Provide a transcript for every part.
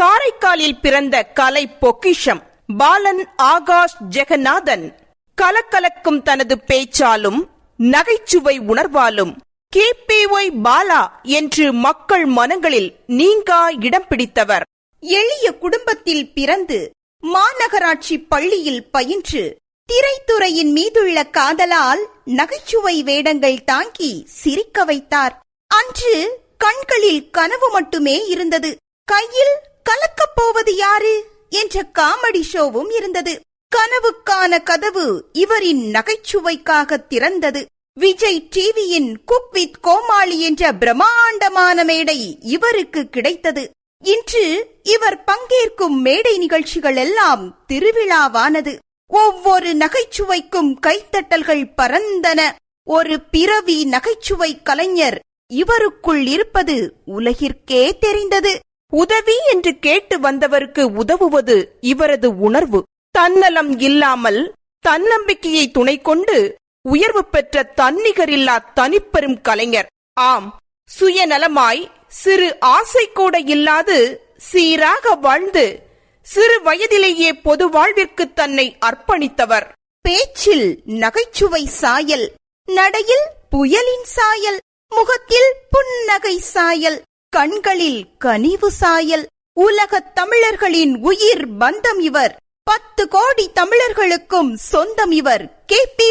காரைக்காலில் பிறந்த கலை பொக்கிஷம். பாலன் ஆகாஷ் ஜெகநாதன். கலக்கலக்கும் தனது பேச்சாலும் நகைச்சுவை உணர்வாலும் கே பேவாய் பாலா என்று மக்கள் மனங்களில் நீங்கா இடம் பிடித்தவர். எளிய குடும்பத்தில் பிறந்து மாநகராட்சி பள்ளியில் பயின்று திரைத்துறையின் மீதுள்ள காதலால் நகைச்சுவை வேடங்கள் தாங்கி சிரிக்க வைத்தார். அன்று கண்களில் கனவு மட்டுமே இருந்தது. கையில் கலக்கப் யாரு என்ற காமெடி ஷோவும் இருந்தது. கனவுக்கான கதவு இவரின் நகைச்சுவைக்காக திறந்தது. விஜய் டிவியின் குக் வித் கோமாளி என்ற பிரம்மாண்டமான மேடை இவருக்கு கிடைத்தது. இன்று இவர் பங்கேற்கும் மேடை நிகழ்ச்சிகள் எல்லாம் திருவிழாவானது. ஒவ்வொரு நகைச்சுவைக்கும் கைத்தட்டல்கள் பறந்தன. ஒரு பிறவி நகைச்சுவை கலைஞர் இவருக்குள் இருப்பது உலகிற்கே தெரிந்தது. உதவி என்று கேட்டு வந்தவருக்கு உதவுவது இவரது உணர்வு. தன்னலம் இல்லாமல் தன்னம்பிக்கையை துணை கொண்டு உயர்வு பெற்ற தன்னிகரில்லா தனிப்பெரும் கலைஞர். ஆம் சுயநலமாய் சிறு ஆசை கூட இல்லாது சீராக வாழ்ந்து சிறு வயதிலேயே பொது வாழ்விற்கு தன்னை அர்ப்பணித்தவர். பேச்சில் நகைச்சுவை சாயல் நடையில் புயலின் சாயல் முகத்தில் புன்னகை சாயல் கண்களில் கனிவு சாயல். உலகத் தமிழர்களின் உயிர் பந்தம் இவர். பத்து கோடி தமிழர்களுக்கும் சொந்தம் இவர். கே. பி.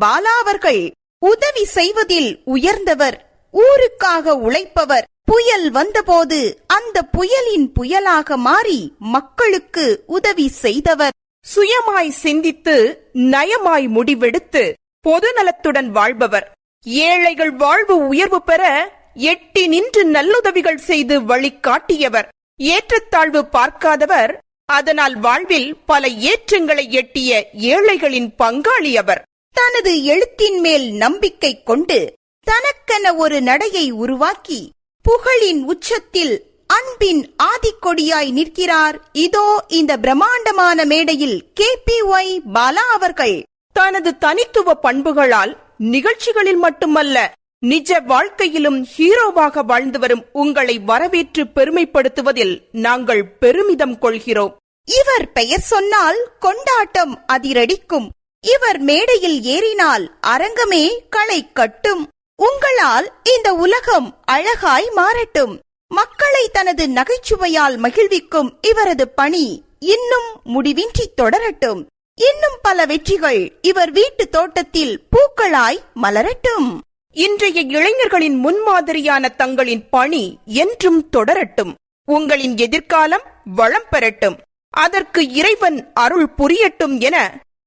பாலா அவர்கள் உதவி செய்வதில் உயர்ந்தவர். ஊருக்காக உழைப்பவர். புயல் வந்தபோது அந்த புயலின் புயலாக மாறி மக்களுக்கு உதவி செய்தவர். சுயமாய் சிந்தித்து நயமாய் முடிவெடுத்து பொதுநலத்துடன் வாழ்பவர். ஏழைகள் வாழ்வு உயர்வு பெற எட்டி நின்று நல்லுதவிகள் செய்து வழிகாட்டியவர். ஏற்றத்தாழ்வு பார்க்காதவர் அதனால் வாழ்வில் பல ஏற்றங்களை எட்டிய ஏழைகளின் பங்காளி அவர். தனது எழுத்தின் மேல் நம்பிக்கை கொண்டு தனக்கென ஒரு நடையை உருவாக்கி புகழின் உச்சத்தில் அன்பின் ஆதிக்கொடியாய் நிற்கிறார். இதோ இந்த பிரம்மாண்டமான மேடையில் கே பி ஒய் பாலா அவர்கள். தனது தனித்துவ பண்புகளால் நிகழ்ச்சிகளில் மட்டுமல்ல நிஜ வாழ்க்கையிலும் ஹீரோவாக வாழ்ந்து வரும் உங்களை வரவேற்று பெருமைப்படுத்துவதில் நாங்கள் பெருமிதம் கொள்கிறோம். இவர் பெயர் சொன்னால் கொண்டாட்டம் அதிரடிக்கும். இவர் மேடையில் ஏறினால் அரங்கமே களை கட்டும். உங்களால் இந்த உலகம் அழகாய் மாறட்டும். மக்களை தனது நகைச்சுவையால் மகிழ்விக்கும் இவரது பணி இன்னும் முடிவின்றி தொடரட்டும். இன்னும் பல வெற்றிகள் இவர் வீட்டு தோட்டத்தில் பூக்களாய் மலரட்டும். இன்றைய இளைஞர்களின் முன்மாதிரியான தங்களின் பணி என்றும் தொடரட்டும். உங்களின் எதிர்காலம் வளம் பெறட்டும். அதற்கு இறைவன் அருள் புரியட்டும் என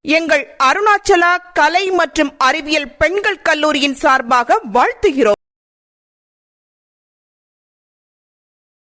எங்கள் அருணாச்சலா கலை மற்றும் அறிவியல் பெண்கள் கல்லூரியின் சார்பாக வாழ்த்துகிறோம்.